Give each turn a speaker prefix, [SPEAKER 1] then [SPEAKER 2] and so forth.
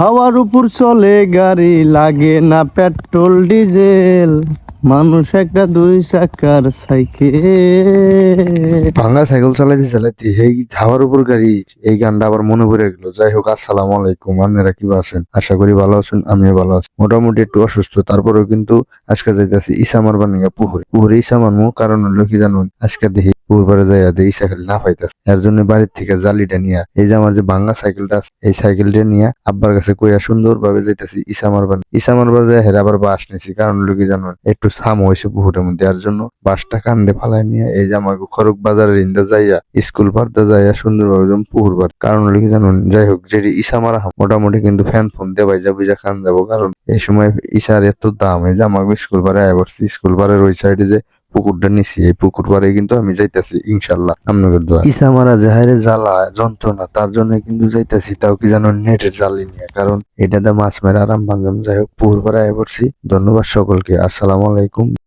[SPEAKER 1] হাওয়ার উপর চলে গাড়ি, লাগে না পেট্রোল, ডিজেল। মানুষ একটা দুই চাকার সাইকেল।
[SPEAKER 2] ভাঙা সাইকেল চালাইতে চালাইতে এই হাওয়ার উপর গাড়ি, এই গানটা আবার মনে পড়ে গেল। যাই হোক, আসসালামু আলাইকুম। আপনারা কি আছেন? আশা করি ভালো আছেন, আমিও ভালো আছি। মোটামুটি একটু অসুস্থ, তারপরেও কিন্তু আজকে যাইতেছি ইসা মারবার নিগা পুকুরে। পুকুরে ইসা মারমু, কারণ হলো কি জানুন? আজকে দেখি পুকুর পাড়ে যাই দেখি ইসা খালি না পাইতেছে। এর জন্য বাড়ির থেকে জালিটা নিয়ে, এই যে আমার যে ভাঙা সাইকেলটা আছে, এই সাইকেলটা নিয়ে আব্বার কাছে কইয়া সুন্দর ভাবে যাইতেছি, ইসা মারবার। ইসা মারবার যায় হেরে আবার বাস নিছি, কারণ হলো কি জানুন একটু সাম হয়েছে পুকুরের মধ্যে। এর জন্য বাসটা কান্দে ফালাই নিয়ে, এই যে আমাকে খরক বাজারের ইন্দা যাইয়া, স্কুল পাড়তে যাইয়া সুন্দরভাবে যেমন পুকুর পাড়। কারণ হলো কি জানুন যাই হোক যেটি ইসা মারা মোটামুটি কিন্তু ফ্যান ফোন দেবাই যাব যা খান যাব কারণ এই সময় ইসার এত দাম, এই যে আমাকে স্কুল পাড়ে আয় স্কুল পাড়ের ওই সাইডে যে পুকুরটা নিছি, এই পুকুর পারে কিন্তু আমি যাইতেছি, ইনশাল্লাহ আপনাদের দোয়া ইসা মারা যাহারে জ্বালা, যন্ত্রণা, তার জন্য কিন্তু যাইতেছি, তাও কি জানো নেটের জালি নিয়ে, কারণ এটাতে মাছ মেরে আরাম বান্ধব যাই হোক, পুকুর পাড়ায় পড়ছি। ধন্যবাদ সকলকে। আসসালামু আলাইকুম।